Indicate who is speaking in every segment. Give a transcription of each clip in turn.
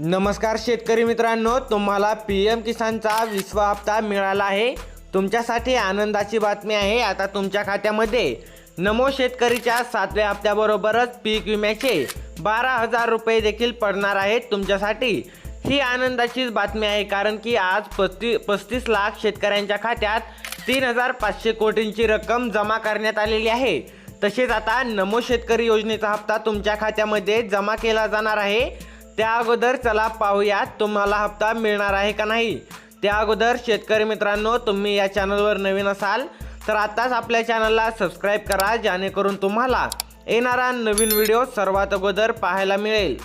Speaker 1: नमस्कार शेतकरी मित्रांनो तुम्हाला पी एम किसानचा विश्व हप्ता मिळाला आहे. तुमच्यासाठी आनंदाची बातमी आहे. आता तुमच्या खात्यामध्ये नमो शेतकरीच्या सातव्या हप्त्याबरोबरच पीक विम्याचे बारा हजार रुपये देखील पडणार आहेत तुमच्यासाठी. ही आनंदाचीच बातमी आहे कारण की आज पस्ती पस्तीस लाख शेतकऱ्यांच्या खात्यात तीन हजार पाचशे कोटींची रक्कम जमा करण्यात आलेली आहे. तसेच आता नमो शेतकरी योजनेचा हप्ता तुमच्या खात्यामध्ये जमा केला जाणार आहे. त्या अगोदर चला पाहूयात तुम्हाला हप्ता मिळणार आहे का नाही. त्या अगोदर शेतकरी मित्रांनो तुम्ही या चॅनलवर नवीन असाल तर आत्ताच आपल्या चॅनलला सबस्क्राईब करा जेणेकरून तुम्हाला येणारा नवीन व्हिडिओ सर्वात अगोदर पाहायला मिळेल.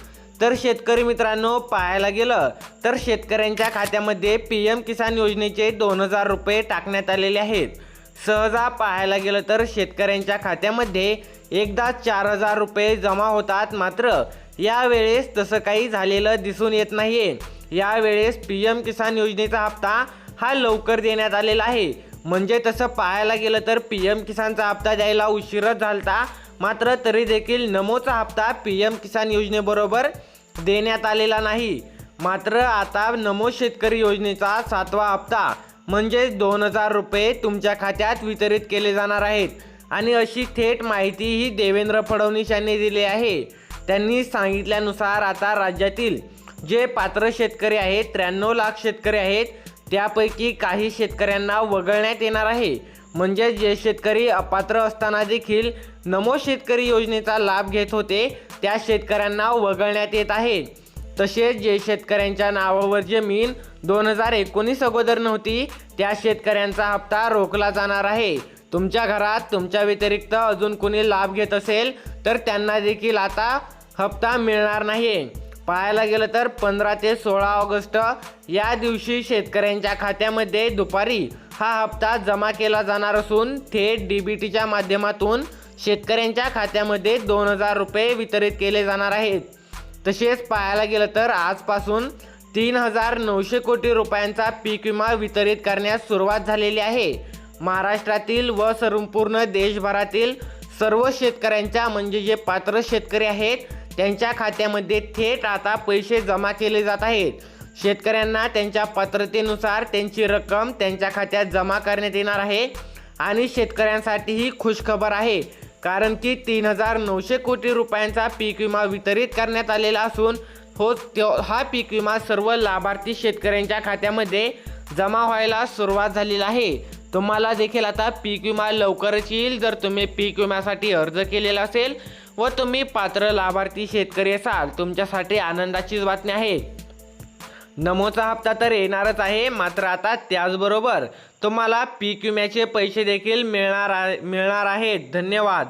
Speaker 1: तर शेतकरी मित्रांनो पाहायला गेलं तर शेतकऱ्यांच्या खात्यामध्ये पी एम किसान योजनेचे दोन हजार रुपये टाकण्यात आलेले आहेत. सहजा पाहायला गेलं तर शेतकऱ्यांच्या खात्यामध्ये एकदा चार हजार रुपये जमा होतात मात्र यावेळेस तसं काही झालेलं दिसून येत नाहीये. यावेळेस पी एम किसान योजनेचा हप्ता हा लवकर देण्यात आलेला आहे. म्हणजे तसं पाहायला गेलं तर पी एम किसानचा हप्ता द्यायला उशीरच झालता. मात्र तरी देखील नमोचा हप्ता पी एम किसान योजनेबरोबर देण्यात आलेला नाही. मात्र आता नमो शेतकरी योजनेचा सातवा हप्ता म्हणजे दोन हजार रुपये तुमच्या खात्यात वितरित केले जाणार आहेत. आणि अशी थेट माहिती ही देवेंद्र फडणवीस यांनी दिली आहे. त्यांनी सांगितल्यानुसार आता राज्यातील जे पात्र शेतकरी आहेत त्र्याण्णव लाख शेतकरी आहेत त्यापैकी काही शेतकऱ्यांना वगळण्यात येणार आहे. म्हणजे जे शेतकरी अपात्र असताना देखील नमो शेतकरी योजनेचा लाभ घेत होते त्या शेतकऱ्यांना वगळण्यात येत आहे. तसेच जे शेतकऱ्यांच्या नावावर जमीन दोन हजार एकोणीस अगोदर नव्हती त्या शेतकऱ्यांचा हप्ता रोखला जाणार आहे. तुमच्या घरात तुमच्या व्यतिरिक्त अजून कोणी लाभ घेत असेल तर त्यांना देखील आता हप्ता मिळणार नाही. पाहायला गेलं तर पंधरा ते सोळा ऑगस्ट या दिवशी शेतकऱ्यांच्या खात्यामध्ये दुपारी हा हप्ता जमा केला जाणार असून थेट डी बी टीच्या माध्यमातून शेतकऱ्यांच्या खात्यामध्ये दोन हजार रुपये वितरित केले जाणार आहेत. तसेच पाहायला गेलं तर आजपासून तीन हजार नऊशे कोटी रुपयांचा पीक विमा वितरित करण्यास सुरुवात झालेली आहे. महाराष्ट्रातील व संपूर्ण देशभरातील सर्व शेतकऱ्यांच्या म्हणजे जे पात्र शेतकरी आहेत त्यांच्या खात्यामध्ये थेट आता पैसे जमा केले जात आहेत. शेतकऱ्यांना त्यांच्या पात्रतेनुसार त्यांची रक्कम त्यांच्या खात्यात जमा करण्यात येणार आहे आणि शेतकऱ्यांसाठी ही खुशखबर आहे. कारण की तीन हजार नऊशे कोटी रुपयांचा पीक विमा वितरित करण्यात आलेला असून हो त्यो हा पीक विमा सर्व लाभार्थी शेतकऱ्यांच्या खात्यामध्ये जमा व्हायला सुरुवात झालेली आहे. तुम्हाला देखील आता पीक विमा लवकरच येईल. जर तुम्ही पीक विम्यासाठी अर्ज केलेला असेल व तुम्ही पात्र लाभार्थी शेतकरी असाल तुमच्यासाठी आनंदाचीच बातमी आहे. नमोचा हप्ता तर येणारच आहे मात्र आता त्याचबरोबर तुम्हाला पीक विम्याचे पैसे देखील मिळणार आहे मिळणार आहेत. धन्यवाद.